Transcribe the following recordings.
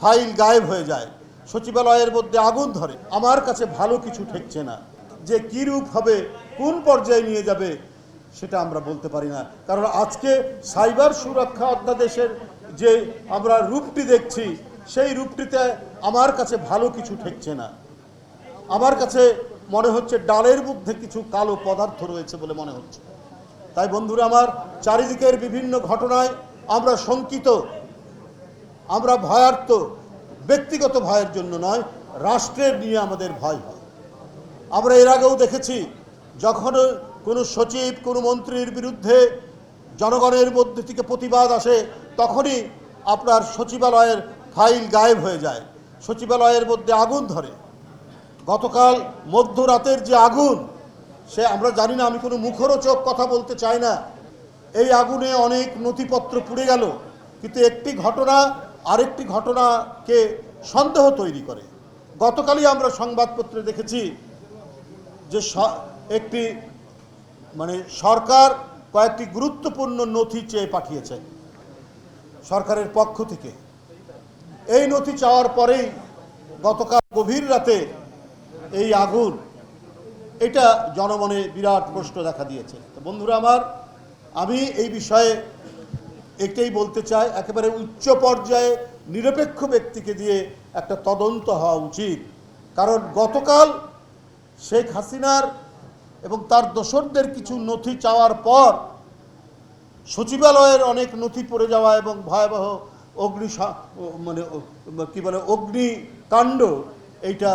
File গায়েব হয়ে যায়। সচিবালয়ের মধ্যে আগুন ধরে। আমার কাছে ভালো কিছু ঠেকছে না। যে কী রূপ হবে, কোন পর্যায়ে নিয়ে যাবে, সেটা আমরা বলতে পারি না। কারণ আজকে সাইবার সুরক্ষা অধ্যাদেশের যে আমরা রূপটি দেখছি, সেই রূপটিতে আমার কাছে ভালো কিছু ঠেকছে না। আমার কাছে মনে হচ্ছে ডালের মধ্যে কিছু কালো পদার্থ রয়েছে বলে মনে হচ্ছে। তাই বন্ধুরা আমার, চারিদিকের বিভিন্ন ঘটনায় আমরা শঙ্কিত। আমরা ভয়ার্ত ব্যক্তিগত ভয়ের জন্য নয়, রাষ্ট্রের নিয়ে আমাদের ভয় হয়। আমরা এর আগেও দেখেছি, যখন কোনো সচিব, কোনো মন্ত্রীর বিরুদ্ধে জনগণের মধ্যে থেকে প্রতিবাদ আসে, তখনই আপনার সচিবালয়ের ফাইল গায়েব হয়ে যায়। সচিবালয়ের মধ্যে আগুন ধরে। গতকাল মধ্যরাতের যে আগুন, সে আমরা জানি না, আমি কোনো মুখরোচক কথা বলতে চাই না। এই আগুনে অনেক নথিপত্র পুড়ে গেল, কিন্তু একটি ঘটনা আরেকটি ঘটনাকে সন্দেহ তৈরি করে। গতকালই আমরা সংবাদপত্রে দেখেছি যে একটি মানে সরকার কয়েকটি গুরুত্বপূর্ণ নথি চেয়ে পাঠিয়েছে সরকারের পক্ষ থেকে। এই নথি চাওয়ার পরেই গতকাল গভীর রাতে এই আগুন, এটা জনমনে বিরাট প্রশ্ন দেখা দিয়েছে। তো বন্ধুরা আমার, আমি এই বিষয়ে এটাই বলতে চাই একেবারে উচ্চ পর্যায়ে নিরপেক্ষ ব্যক্তিকে দিয়ে একটা তদন্ত হওয়া উচিত। কারণ গতকাল শেখ হাসিনার এবং তার দোসরদের কিছু নথি চাওয়ার পর সচিবালয়ের অনেক নথি পড়ে যাওয়া এবং ভয়াবহ অগ্নি মানে কী বলে অগ্নিকাণ্ড এইটা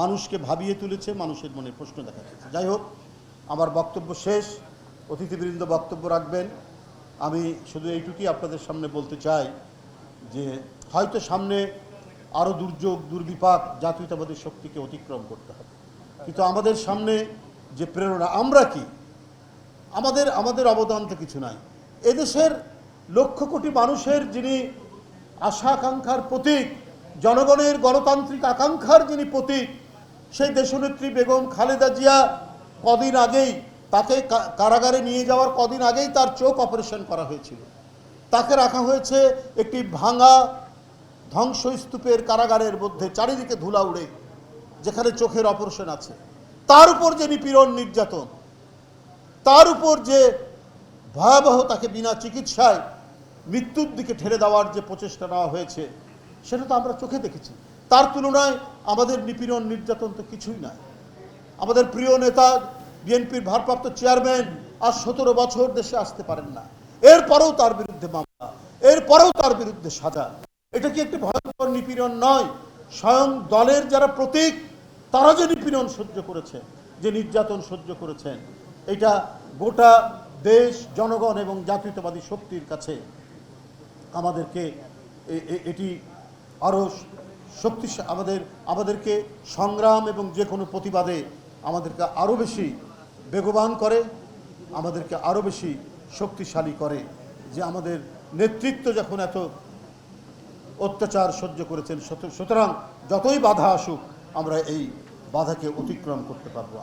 মানুষকে ভাবিয়ে তুলেছে, মানুষের মনে প্রশ্ন দেখা যাচ্ছে। যাই হোক, আমার বক্তব্য শেষ। অতিথিবৃন্দ বক্তব্য রাখবেন। আমি শুধু এইটুকুই আপনাদের সামনে বলতে চাই যে হয়তো সামনে আরও দুর্যোগ, দুর্বিপাক জাতীয়তাবাদী শক্তিকে অতিক্রম করতে হবে। কিন্তু আমাদের সামনে যে প্রেরণা, আমরা কি? আমাদের আমাদের অবদান তো কিছু নাই। এদেশের লক্ষ কোটি মানুষের যিনি আশা আকাঙ্ক্ষার প্রতীক, জনগণের গণতান্ত্রিক আকাঙ্ক্ষার যিনি প্রতীক, সেই দেশনেত্রী বেগম খালেদা জিয়া কদিন আগেই তাকে কারাগারে নিয়ে যাওয়ার কদিন আগেই তার চোখ অপারেশন করা হয়েছিল। তাকে রাখা হয়েছে একটি ভাঙা ধ্বংসস্তূপের কারাগারের মধ্যে, চারিদিকে ধুলা উড়ে, যেখানে চোখের অপারেশন আছে। তার উপর যে নিপীড়ন নির্যাতন, তার উপর যে ভয়াবহ তাকে বিনা চিকিৎসায় মৃত্যুর দিকে ঠেলে দেওয়ার যে প্রচেষ্টা নেওয়া হয়েছে, সেটা তো আমরা চোখে দেখেছি। তার তুলনায় আমাদের নিপীড়ন নির্যাতন তো কিছুই নয়। আমাদের প্রিয় নেতা বিএনপির ভারপ্রাপ্ত চেয়ারম্যান আর সতেরো বছর দেশে আসতে পারেন না। এরপরেও তার বিরুদ্ধে মামলা, এরপরেও তার বিরুদ্ধে সাজা। এটা কি একটি ভয়ঙ্কর নিপীড়ন নয়? স্বয়ং দলের যারা প্রতীক, তারা যে নিপীড়ন সহ্য করেছে, যে নির্যাতন সহ্য করেছেন, এটা গোটা দেশ, জনগণ এবং জাতীয়তাবাদী শক্তির কাছে আমাদেরকে এটি আরও শক্তি আমাদের, আমাদেরকে সংগ্রাম এবং যে কোনো প্রতিবাদে আমাদেরকে আরও বেশি বেগবান করে, আমাদেরকে আরও বেশি শক্তিশালী করে, যে আমাদের নেতৃত্ব যখন এত অত্যাচার সহ্য করেছেন সুতরাং যতই বাধা আসুক, আমরা এই বাধাকে অতিক্রম করতে পারব।